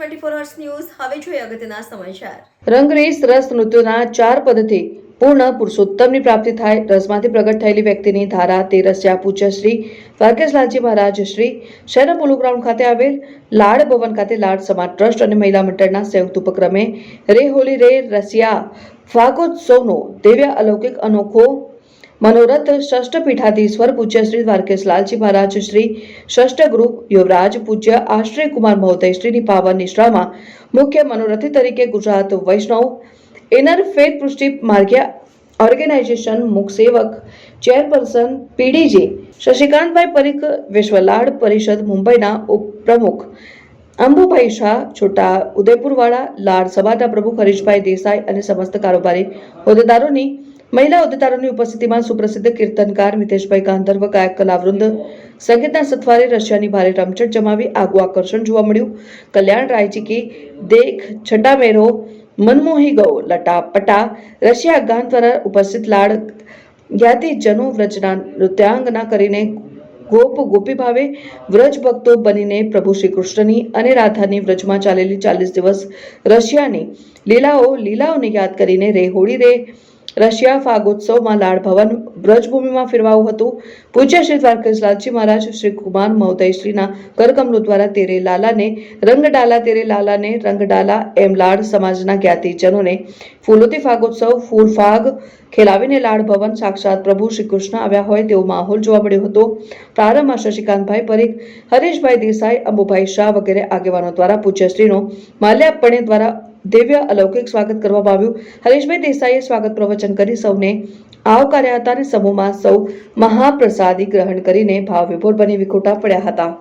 Twenty રંગરેસ રસ નૃત્યોના ચાર પદથી પૂર્ણ પુરુષોત્તમની પ્રાપ્તિ થાય. રસમાંથી પ્રગટ થયેલી વ્યક્તિની ધારા તે રસ્યા પૂજ્ય શ્રી દ્વારકેશલાલજી મહારાજ શ્રી શહેરના પોલો ગ્રાઉન્ડ ખાતે આવેલ લાડ ભવન ખાતે લાડ સમાજ ટ્રસ્ટ અને મહિલા મંડળના સંયુક્ત ઉપક્રમે રે હોલી રે રસિયા ફાગોત્સવનો દિવ્ય અલૌકિક અનોખો મનોરથ ષષ્ઠ પીઠાધીશ્વર પૂજ્ય શ્રી દ્વારકેશ લાલજી મહારાજ, શ્રી ષષ્ઠ ગ્રુપ યુવરાજ પૂજ્ય આશ્રય કુમાર મહોદય, શ્રીની પાવન નિષ્ઠામાં મુખ્ય મનોરથી તરીકે ગુજરાત વૈષ્ણવ ઇનર ફેથ પુષ્ટિ માર્ગ્ય ઓર્ગેનાઇઝેશન મુખ સેવક, ચેરપર્સન પીડીજી, શશિકાંતભાઈ પરીખ, વિશ્વલાડ પરિષદ મુંબઈના ઉપપ્રમુખ, અંબુભાઈ શાહ, છોટા ઉદયપુરવાળા, લાડ સભાના પ્રમુખ હરીશભાઈ દેસાઈ અને સમસ્ત કારોબારી હોદ્દેદારોની મહિલા હોદ્દેદારોની ઉપસ્થિતિમાં સુપ્રસિદ્ધ કીર્તનકાર મિતેશભાઈ ગાંધર્વ, ગાયક, કલાવૃંદ, સંગીતના સથવારે રશિયાની ભારે રમઝટ જમાવી આગવું આકર્ષણ જોવા મળ્યું. કલ્યાણ રાયજી દેખ છટા મેરો મનમોહી ગૌ, લટા પટા, રશિયા ગાન દ્વારા ઉપસ્થિત લાડ જ્ઞાતિજનો વ્રજના નૃત્યાંગના કરીને ગોપ ગોપી ભાવે વ્રજ ભક્તો બનીને પ્રભુ શ્રી કૃષ્ણની અને રાધાની વ્રજમાં ચાલેલી ચાલીસ દિવસ રશિયાની લીલાઓ લીલાઓને યાદ કરીને રે હોળી રે રશિયા ફાગોત્સવમાં લાડ ભવન વ્રજભૂમિમાં ફેરવાયું હતું. પૂજ્ય શ્રી દ્વારકેશલાલજી મહારાજ, શ્રી કુમાર મહોદયશ્રીના કરકમલો દ્વારા તેરે લાલાને, રંગડાલા તેરે લાલાને, રંગડાલા એમ લાડ સમાજના જ્ઞાતિજનોને ફૂલોથી ફાગોત્સવ, ફૂલ ફાગ ખેલાવીને લાડ ભવન સાક્ષાત પ્રભુ શ્રી કૃષ્ણ આવ્યા હોય તેવો માહોલ જોવા મળ્યો હતો. પ્રારંભમાં શશિકાંતભાઈ પરીખ, હરીશભાઈ દેસાઈ, અંબુભાઈ શાહ વગેરે આગેવાનો દ્વારા પૂજ્યશ્રીનો માલ્યાપણે દ્વારા દિવ્ય અલૌકિક સ્વાગત કરવામાં આવ્યું. હરીશભાઈ દેસાઈએ સ્વાગત પ્રવચન કરી સૌને. આવકાર્યા હતા અને સમૂહમાં સૌ મહાપ્રસાદી ગ્રહણ કરીને ભાવ વિભોર બની વિખોટા પડ્યા હતા.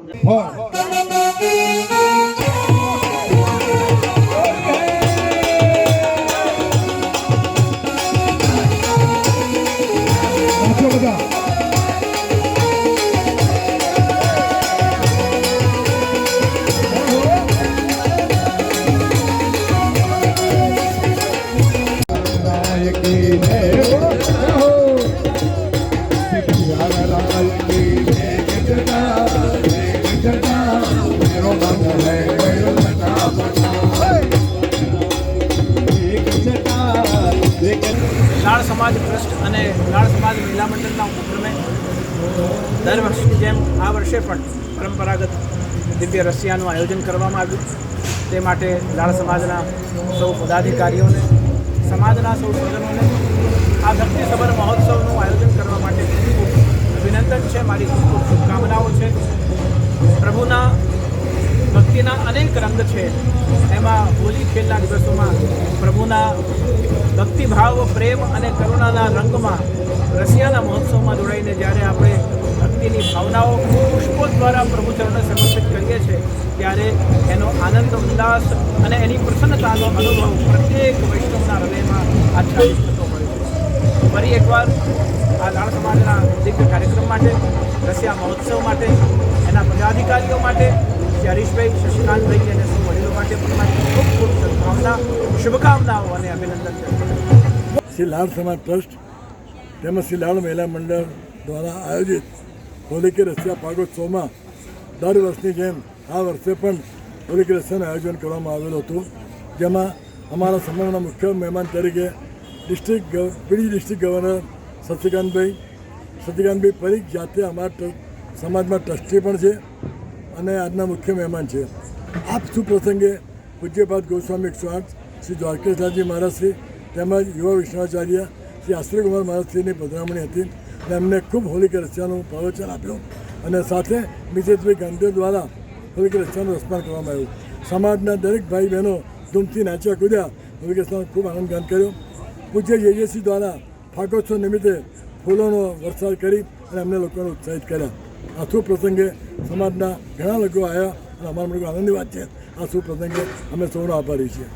લાળ સમાજ ટ્રસ્ટ અને લાળ સમાજ મહિલા મંડળના ઉપક્રમે દર વર્ષની જેમ આ વર્ષે પણ પરંપરાગત દિવ્ય રસિયાનું આયોજન કરવામાં આવ્યું. તે માટે લાળ સમાજના સૌ પદાધિકારીઓને, સમાજના સૌ સ્વજનોને આ ભક્તિસભર મહોત્સવનું આયોજન કરવા માટે ખૂબ ખૂબ અભિનંદન છે મારી ખૂબ ખૂબ શુભકામનાઓ છે પ્રભુના ભક્તિના અનેક રંગ છે. એમાં હોલી ખેલના દિવસોમાં પ્રભુના ભક્તિભાવ, પ્રેમ અને કરુણાના રંગમાં રશિયાના મહોત્સવમાં જોડાઈને જ્યારે આપણે ભક્તિની ભાવનાઓ પુષ્પો દ્વારા પ્રભુ ચરણે સમર્પિત કરીએ છીએ, ત્યારે એનો આનંદ, ઉલ્લાસ અને એની પ્રસન્નતાનો અનુભવ પ્રત્યેક વૈષ્ણવના હૃદયમાં આચ્છાદિત થતો હોય છે. ફરી એકવાર આ લાળ સમાજના દિવ્ય કાર્યક્રમ માટે, રશિયા મહોત્સવ માટે, એના પદાધિકારીઓ માટે હરીશભાઈ, શશિકાંતભાઈ અને સૌ વડીલો માટે પણ મારી ખૂબ ખૂબ શુભકામના, શુભકામનાઓ અને અભિનંદન છે. શ્રી લાલ સમાજ ટ્રસ્ટ તેમજ શ્રી લાલ મહિલા મંડળ દ્વારા આયોજિત હોલી કે રસિયા પાગોત્સવમાં દર વર્ષની જેમ આ વર્ષે પણ હોલી કે આયોજન કરવામાં આવેલું હતું. જેમાં અમારા સમયના મુખ્ય મહેમાન તરીકે district PD district governor Shashikantbhai Shashikantbhai Parikh જાતે અમારા સમાજમાં ટ્રસ્ટી પણ છે. અને આજના મુખ્ય મહેમાન છે. આપ શું પ્રસંગે પૂજ્યપાદ ગોસ્વામી એકસો શ્રી દ્વારકેશલાલજી મહારાજશ્રી તેમજ યુવા વિષ્ણુઆચાર્ય શ્રી આશ્રયકુમાર મહારાજશ્રીની પધરામણી હતી અને એમને ખૂબ હોલિક રસ્યાનું પ્રવચન આપ્યું. અને સાથે મિતેશભાઈ ગાંધી દ્વારા હોલિક રસ્યાનું રસપાન કરવામાં આવ્યું. સમાજના દરેક ભાઈ બહેનો ધૂમથી નાચ્યા કૂદ્યા. હોલિક રસ્યાનો ખૂબ આનંદ ગાન કર્યો. પૂજ્ય જેજેસી દ્વારા ફાગોત્સવ નિમિત્તે ફૂલોનો વરસાદ કરી અને અમને લોકોને ઉત્સાહિત કર્યા. આ શુભ પ્રસંગે સમાજના ઘણા લોકો આવ્યા અને અમારા માટે આનંદની વાત છે. આ શુભ પ્રસંગે અમે સૌનો આભારી છીએ.